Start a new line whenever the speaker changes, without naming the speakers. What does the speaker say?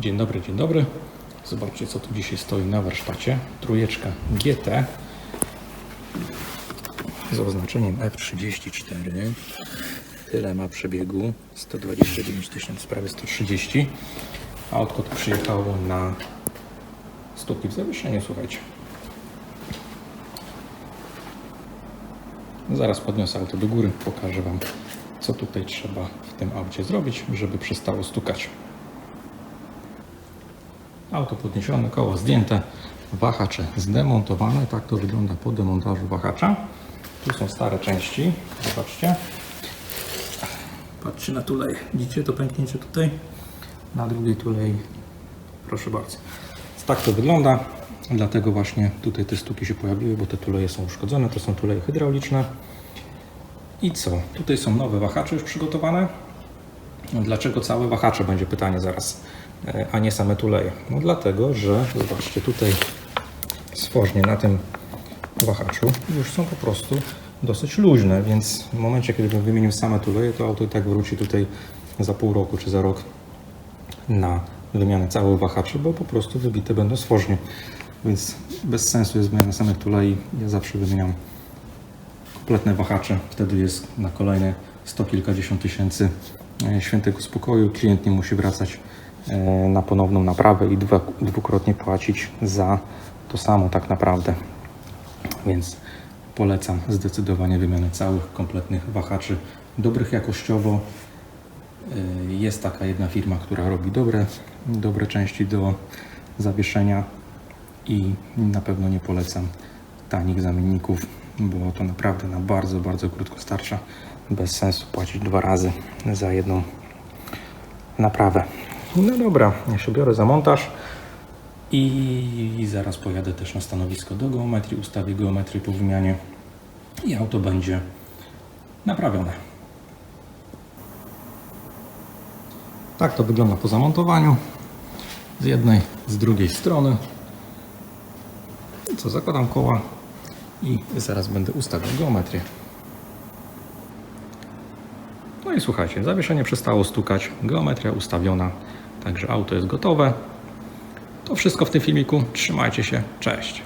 Dzień dobry, dzień dobry. Zobaczcie, co tu dzisiaj stoi na warsztacie. Trójeczka GT z oznaczeniem F34. Tyle ma przebiegu. 129 tysięcy, prawie 130. Autko tu przyjechało na stópki w zawieszeniu, słuchajcie. Zaraz podniosę auto do góry, pokażę Wam, co tutaj trzeba w tym aucie zrobić, żeby przestało stukać. Auto podniesione, koło zdjęte, wahacze zdemontowane. Tak to wygląda po demontażu wahacza. Tu są stare części, zobaczcie. Patrzcie na tulej, widzicie to pęknięcie tutaj? Na drugiej tulei, proszę bardzo. Tak to wygląda, dlatego właśnie tutaj te stuki się pojawiły, bo te tuleje są uszkodzone, to są tuleje hydrauliczne. I co? Tutaj są nowe wahacze już przygotowane. Dlaczego całe wahacze będzie pytanie zaraz, e, a nie same tuleje? No dlatego, że zobaczcie tutaj stworznie na tym wahaczu już są po prostu dosyć luźne, więc w momencie, kiedy bym wymienił same tuleje, to auto i tak wróci tutaj za pół roku czy za rok na wymianę całych wahaczy, bo po prostu wybite będą stworznie. Więc bez sensu jest wymiana samych tulei. Ja zawsze wymieniam kompletne wahacze. Wtedy jest na kolejne sto kilkadziesiąt tysięcy świętego spokoju. Klient nie musi wracać e, na ponowną naprawę i dwukrotnie płacić za to samo tak naprawdę. Więc polecam zdecydowanie wymianę całych kompletnych wahaczy, dobrych jakościowo. Y, Jest taka jedna firma, która robi dobre, dobre części do zawieszenia i na pewno nie polecam tanich zamienników, bo to naprawdę na bardzo, bardzo krótko starcza. Bez sensu płacić dwa razy za jedną naprawę. No dobra, ja się biorę za montaż i zaraz pojadę też na stanowisko do geometrii, ustawię geometrię po wymianie i auto będzie naprawione. Tak to wygląda po zamontowaniu. Z jednej, z drugiej strony. Co, zakładam koła i zaraz będę ustawiał geometrię. No i słuchajcie, zawieszenie przestało stukać, geometria ustawiona, także auto jest gotowe. To wszystko w tym filmiku. Trzymajcie się, cześć.